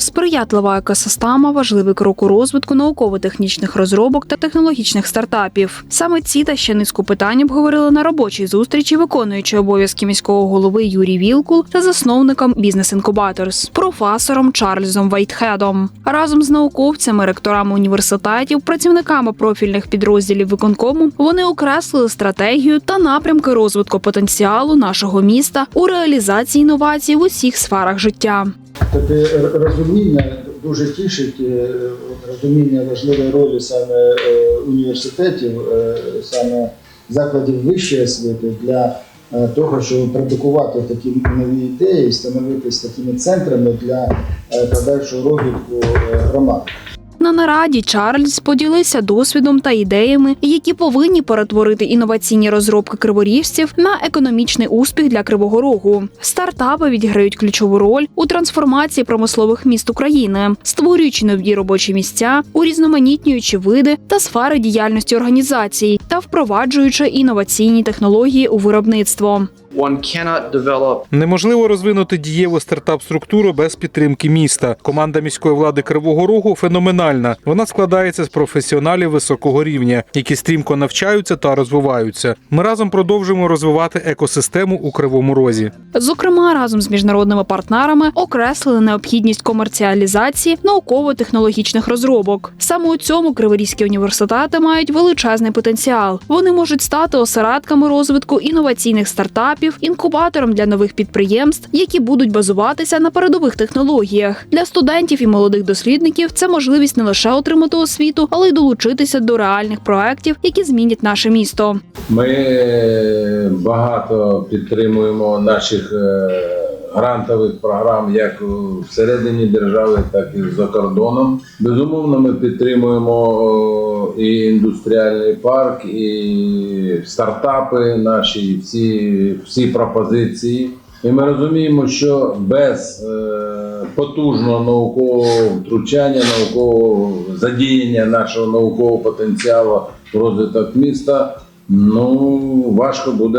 Сприятлива екосистема важливий крок у розвитку науково-технічних розробок та технологічних стартапів. Саме ці та ще низку питань обговорили на робочій зустрічі, виконуючи обов'язки міського голови Юрій Вілкул та засновником Бізнес Інкубаторс професором Чарльзом Вайтхедом. Разом з науковцями, ректорами університетів, працівниками профільних підрозділів виконкому вони окреслили стратегію та напрямки розвитку потенціалу нашого міста у реалізації інновацій в усіх сферах життя. Р- розуміння дуже тішить е, розуміння важливої ролі саме е, університетів, е, саме закладів вищої освіти для того, щоб продукувати такі нові ідеї, становитись такими центрами для подальшого розвитку громад. На нараді Чарльз поділився досвідом та ідеями, які повинні перетворити інноваційні розробки криворіжців на економічний успіх для Кривого Рогу. Стартапи відіграють ключову роль у трансформації промислових міст України, створюючи нові робочі місця, урізноманітнюючи види та сфери діяльності організацій та впроваджуючи інноваційні технології у виробництво. One cannot Неможливо розвинути дієву стартап-структуру без підтримки міста. Команда міської влади Кривого Рогу феноменальна. Вона складається з професіоналів високого рівня, які стрімко навчаються та розвиваються. Ми разом продовжуємо розвивати екосистему у Кривому Розі. Зокрема, разом з міжнародними партнерами окреслили необхідність комерціалізації науково-технологічних розробок. Саме у цьому криворізькі університети мають величезний потенціал. Вони можуть стати осередками розвитку інноваційних стартапів, інкубатором для нових підприємств, які будуть базуватися на передових технологіях. Для студентів і молодих дослідників це можливість не лише отримати освіту, але й долучитися до реальних проєктів, які змінять наше місто. Ми багато підтримуємо наших е, грантових програм як всередині держави, так і за кордоном. Безумовно, ми підтримуємо і індустріальний парк, і стартапи наші, всі, всі пропозиції. І ми розуміємо, що без е, потужного наукового втручання, наукового задіяння нашого наукового потенціалу в розвиток міста, ну важко буде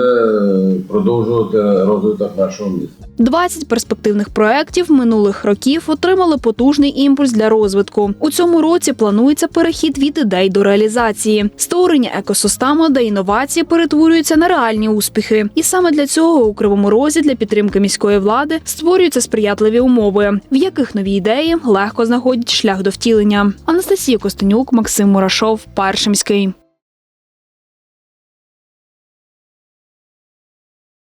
продовжувати розвиток нашого міста. 20 перспективних проєктів минулих років отримали потужний імпульс для розвитку. У цьому році планується перехід від ідей до реалізації, створення екосистеми, де інновації перетворюються на реальні успіхи. І саме для цього у кривому розі для підтримки міської влади створюються сприятливі умови, в яких нові ідеї легко знаходять шлях до втілення. Анастасія Костенюк, Максим Мурашов, Першимський.